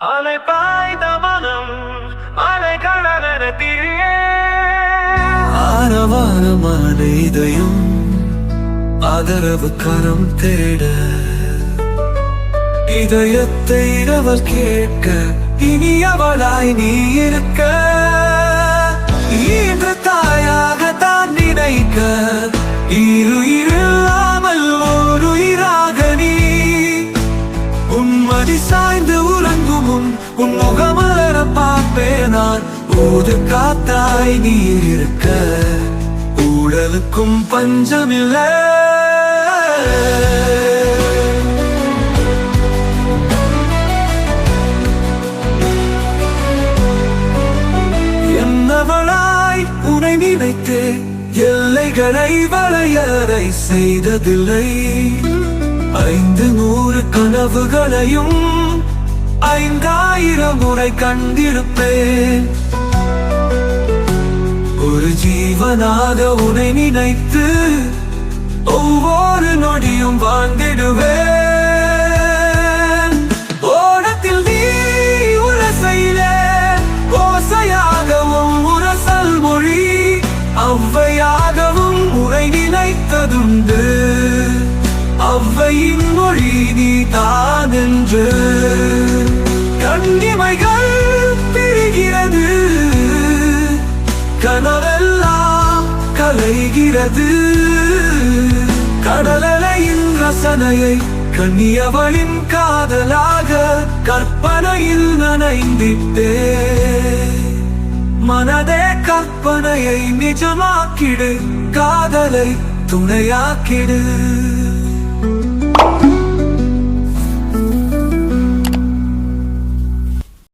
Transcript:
அலை பாய்ந்த மனம் அலை கடலென திரியே ஆரவாரமான இதயம் ஆதரவு கரம் தேட. இதயத்தை இரவல் கேட்க இனி அவளாய் நீ இருக்க. இன்று தாயாக தான் நினைக்க இரு உன் முகமலர பார்ப்பேன் நான். ஊது காத்தாய் நீர் இருக்க. ஊழலுக்கும் பஞ்சமில்ல. என்னவளாய் உனை நினைத்து எல்லைகளை வளையறை செய்ததில்லை. ஐந்து நூறு கனவுகளையும் ஐந்தாயிரம் முறை கண்டிருப்பேன். ஒரு ஜீவனாக உனை நினைத்து ஒவ்வொரு நொடியும் வாழ்ந்திடுவேன். ஓடத்தில் நீ உரசையிலே ஓசையாகவும் உரசல் மொழி ஔவையாகவும் கண்ணிமைகள் பிரிகிறது. கனவெல்லாம் கலைகிறது. கடலலையின் ரசனையை கண்ணியவளின் காதலாக கற்பனையில் நனைந்திட்டே. மனதே கற்பனையை நிஜமாக்கிடு காதலை துணையாக்கிடு.